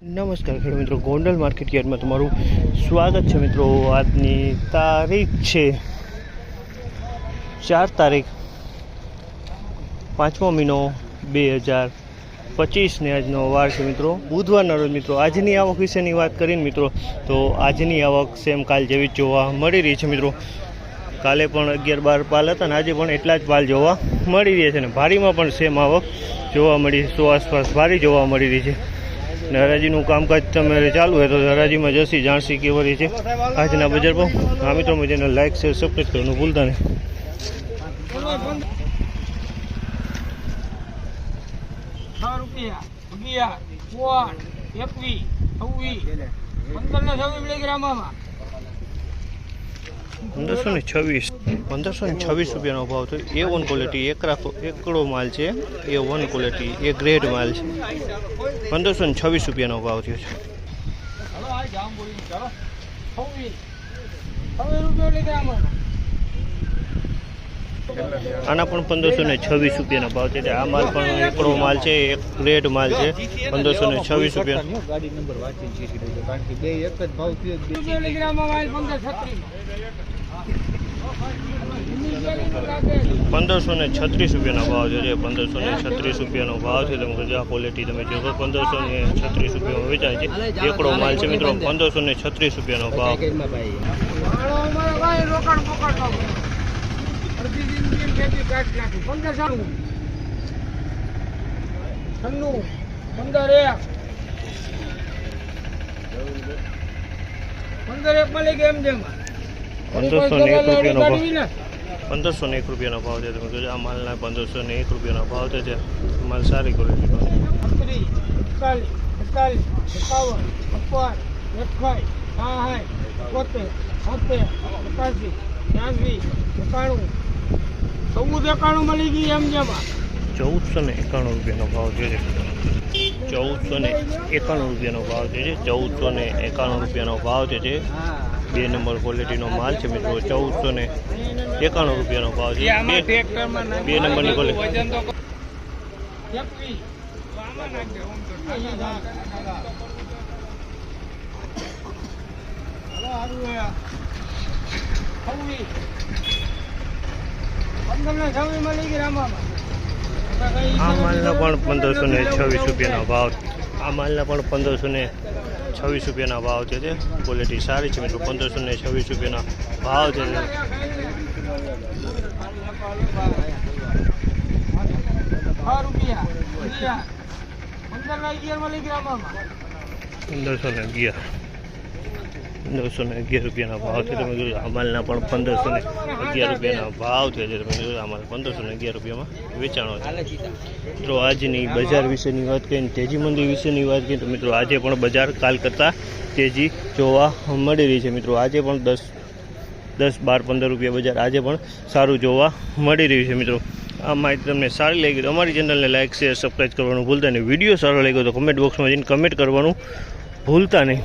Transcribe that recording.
નમસ્કાર ખેડૂત મિત્રો, ગોંડલ માર્કેટ યાર્ડમાં તમારું સ્વાગત છે મિત્રો. આજની તારીખ છે ચાર તારીખ, પાંચમો મહિનો બે હજાર પચીસને આજનો વાર છે મિત્રો. બુધવારના રોજ મિત્રો, આજની આવક વિશેની વાત કરીને મિત્રો, તો આજની આવક સેમ કાલ જેવી જ જોવા મળી રહી છે મિત્રો. કાલે પણ અગિયાર બાર પાલ હતા અને આજે પણ એટલા જ પાલ જોવા મળી રહ્યા છે અને ભારીમાં પણ સેમ આવક જોવા મળી, સો આસપાસ ભારી જોવા મળી રહી છે. ને કામકાજ તમારે ચાલુ હોય તો હરાજીમાં જશી જાણસી કેવરી છે. આજના બજાર પર આ મિત્રો મજાને લાઇક શેર સબસ્ક્રાઈબ કરવાનું ભૂલતા નહીં. એકવીસ, છવ્વીસ પંદર ને છવ્વીસ મિલીગ્રામમાં પંદરસો ને છવ્વીસ. પંદરસો ને છવ્વીસ રૂપિયાનો ભાવ તો એ વન ક્વોલિટી એકરા એકડો માલ છે. A one quality A grade માલ છે. પંદરસો ને છવ્વીસ રૂપિયાનો ભાવ થયો છે હલો આ જામ બોલી ચાલો છવ્વીસ છવ્વીસ રૂપિયા મિલીગ્રામમાં આના પણ પંદરસો ને છવ્વીસ રૂપિયાનો ભાવ છે. આ માલ પણ એકડો માલ છે, એક ગ્રેડ માલ છે, પંદરસો ને છવ્વીસ રૂપિયા. ગાડી નંબર રૂપિયા પંદરસો ને છત્રીસ રૂપિયાનો ભાવ છે જે, પંદરસો ને છત્રીસ રૂપિયાનો ભાવ છે. તમે જો ક્વોલિટી તમે જોશો પંદરસો ને છત્રીસ રૂપિયામાં વેચાય છે. એકડો માલ છે મિત્રો, પંદરસો ને છત્રીસ રૂપિયાનો ભાવ. અડધી જિંદગી ખેતી કાઢી નાખી. પંદર સારું છન્નું. પંદર એક. પંદર એક મળી ગયા એમ જેમ. પંદરસો ને એક રૂપિયાનો ભાવ. પંદરસો ને એક રૂપિયાનો ભાવ છે. તમે જોજો આ માલના પંદરસો ને એક રૂપિયાનો ભાવ છે માલ સારી ક્વોલિટીનો છે. ત્રીસ એકતાલીસ એકતાલીસ એકાવન છપ્પન એકસાઈ સાઠ બોતેર બોતેર એકાસી ત્યાંસી એકાણું ચૌદ એકાણું મળી ગઈ એમ જેમાં ચૌદસો ને એકાણું રૂપિયાનો ભાવ છે ચૌદસો ને એકાણું રૂપિયાનો ભાવ છે જે. ચૌદસો ને એકાણું રૂપિયાનો ભાવ છે બે નંબર ક્વોલિટીનો માલ છે મિત્રો. ચૌદસો ને એકાણું રૂપિયાનો ભાવ છે. બે નંબરની ક્વોલિટી પંદર ને છવ્વીસ મળી ગઈ રામામાં આ માલના પણ પંદરસો ને છવ્વીસ રૂપિયાનો ભાવ આ માલના પણ પંદરસો ને છવ્વીસ રૂપિયાના ભાવ છે તે. ક્વોલિટી સારી છે મિત્રો પંદરસો ને છવ્વીસ રૂપિયાના ભાવ છે પંદરસો ને અગિયાર. પંદરસો ને અગિયાર રૂપિયાના ભાવ છે. તમે જોયું આ પણ પંદરસો ને અગિયાર રૂપિયાના ભાવ છે. તમે જોયું અમારે પંદરસો ને અગિયાર રૂપિયામાં વેચાણો છે. મિત્રો, આજની બજાર વિશેની વાત કરીને તેજી મંદી વિશેની વાત કરીએ તો મિત્રો, આજે પણ બજાર કાલ કરતાં તેજી જોવા મળી રહી છે. મિત્રો, આજે પણ દસ દસ બાર પંદર રૂપિયા બજાર આજે પણ સારું જોવા મળી રહ્યું છે. મિત્રો, આ માહિતી તમને સારી લાગી તો અમારી ચેનલને લાઇક શેર સબસ્ક્રાઈબ કરવાનું ભૂલતા નહીં. વીડિયો સારો લાગ્યો તો કમેન્ટ બોક્સમાં જઈને કમેન્ટ કરવાનું ભૂલતા નહીં.